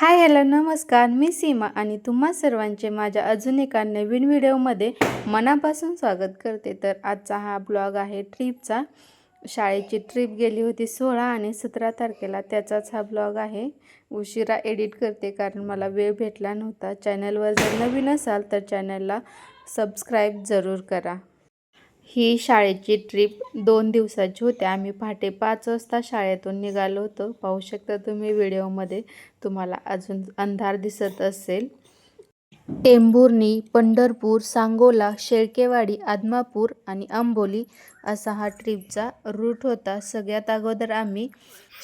Hi hello नमस्कार. मी सीमा आणि तुम्हा सर्वांचे माझ्या अजून एका नवीन व्हिडिओमध्ये मनापासून स्वागत करते. तर आजचा हा ब्लॉग आहे ट्रिपचा. शाळेची ट्रिप गेली होती सोळा आणि सतरा तारखेला. त्याचाच हा ब्लॉग आहे. उशिरा एडिट करते कारण मला वेळ भेटला नव्हता. चॅनलवर जर नवीन असाल तर चॅनलला सबस्क्राईब जरूर करा. ही शाळेची ट्रिप दोन दिवसाची होती. आम्ही पहाटे पाच वाजता शाळेतून निघालो होतो. पाहू शकता तुम्ही व्हिडिओमध्ये तुम्हाला अजून अंधार दिसत असेल. टेंभुर्णी पंढरपूर सांगोला शेळकेवाडी आदमापूर आणि आंबोली असा हा ट्रिपचा रूट होता. सगळ्यात अगोदर आम्ही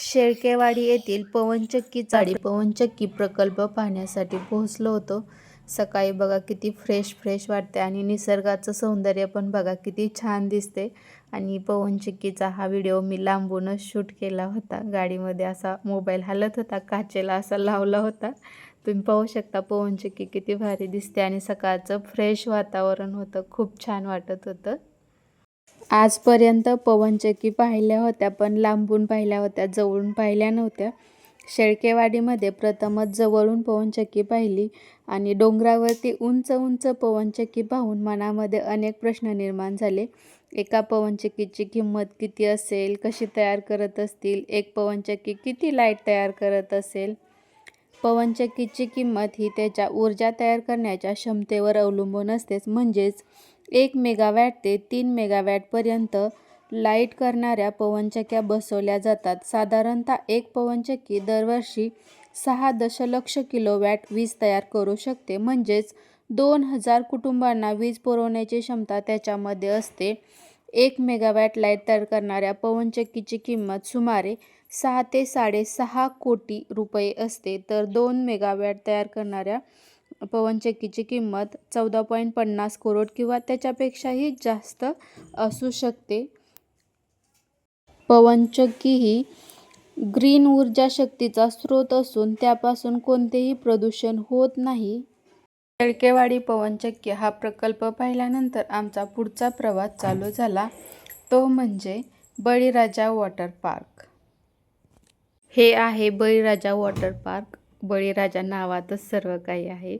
शेळकेवाडी येथील पवनचक्की चाडी पवनचक्की प्रकल्प पाहण्यासाठी पोहोचलो होतो. सकाळी बघा किती फ्रेश फ्रेश वाटते आणि निसर्गाचं सौंदर्य पण बघा किती छान दिसते आणि पवनचक्कीचा हा व्हिडिओ मी लांबूनच शूट केला होता. गाडीमध्ये असा मोबाईल हलत होता काचेला असा लावला होता. तुम्ही पाहू शकता पवनचक्की किती भारी दिसते आणि सकाळचं फ्रेश वातावरण होतं खूप छान वाटत होतं. आजपर्यंत पवनचक्की पाहिल्या होत्या पण लांबून पाहिल्या होत्या जवळून पाहिल्या नव्हत्या. शेळकेवाडीमध्ये प्रथमच जवळून पवनचक्की पाहिली आणि डोंगरावरती उंच उंच पवनचक्की पाहून मनामध्ये अनेक प्रश्न निर्माण झाले. एका पवनचक्कीची किंमत किती असेल? कशी तयार करत असतील? एक पवनचक्की किती लाइट तयार करत असेल? पवनचक्कीची किंमत ही त्याच्या ऊर्जा तयार करण्याच्या क्षमतेवर अवलंबून असतेच. म्हणजेच एक मेगावॅट ते तीन मेगावॅटपर्यंत लाइट करणाऱ्या पवनचक्क्या बसवल्या जातात. साधारणतः एक पवनचक्की दरवर्षी सहा दशलक्ष किलोवॅट वीज तयार करू शकते. म्हणजेच दोन हजार कुटुंबांना वीज पुरवण्याची क्षमता त्याच्यामध्ये असते. एक मेगावॅट लाइट तयार करणाऱ्या पवनचक्कीची किंमत सुमारे सहा ते साडेसहा कोटी रुपये असते. तर दोन मेगावॅट तयार करणाऱ्या पवनचक्कीची किंमत चौदा पॉईंट पन्नास करोड किंवा त्याच्यापेक्षाही जास्त असू शकते. पवनचक्की ही ग्रीन ऊर्जा शक्तीचा स्रोत असून त्यापासून कोणतेही प्रदूषण होत नाही. शेळकेवाडी पवनचक्की हा प्रकल्प पाहिल्यानंतर आमचा पुढचा प्रवास चालू झाला. तो म्हणजे बळीराजा वॉटर पार्क. हे आहे बळीराजा वॉटर पार्क. बळीराजा नावातच सर्व काही आहे.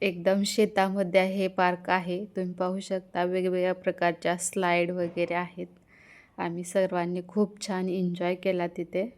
एकदम शेतामध्ये हे पार्क आहे. तुम्ही पाहू शकता वेगवेगळ्या प्रकारच्या स्लाईड वगैरे आहेत. आम्ही सर्वांनी खूप छान एन्जॉय केला तिथे.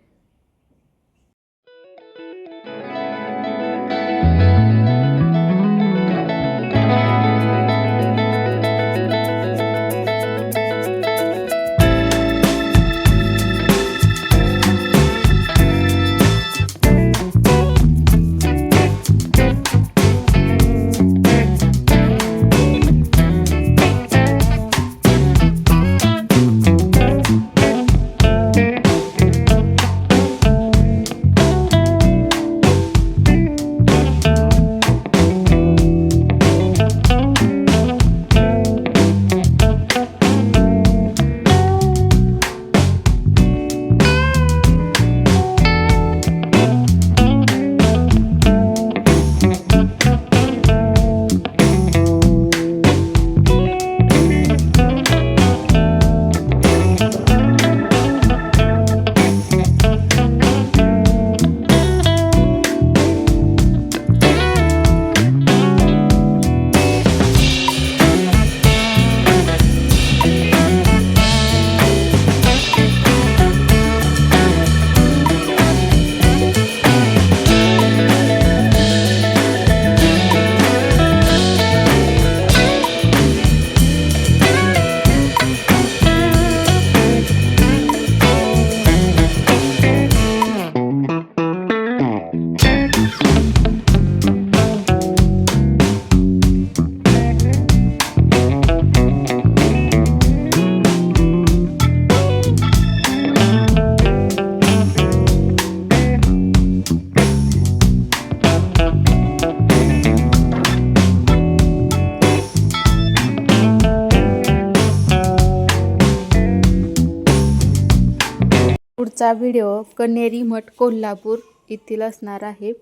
पुढचा व्हिडिओ कनेरी मठ कोल्हापूर येथील असणार आहे.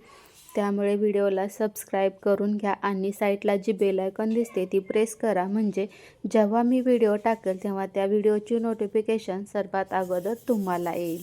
त्यामुळे व्हिडिओला सबस्क्राईब करून घ्या आणि साईटला जी बेल आयकॉन दिसते ती प्रेस करा. म्हणजे जेव्हा मी व्हिडिओ टाकेल तेव्हा त्या व्हिडिओची नोटिफिकेशन सर्वात अगोदर तुम्हाला येईल.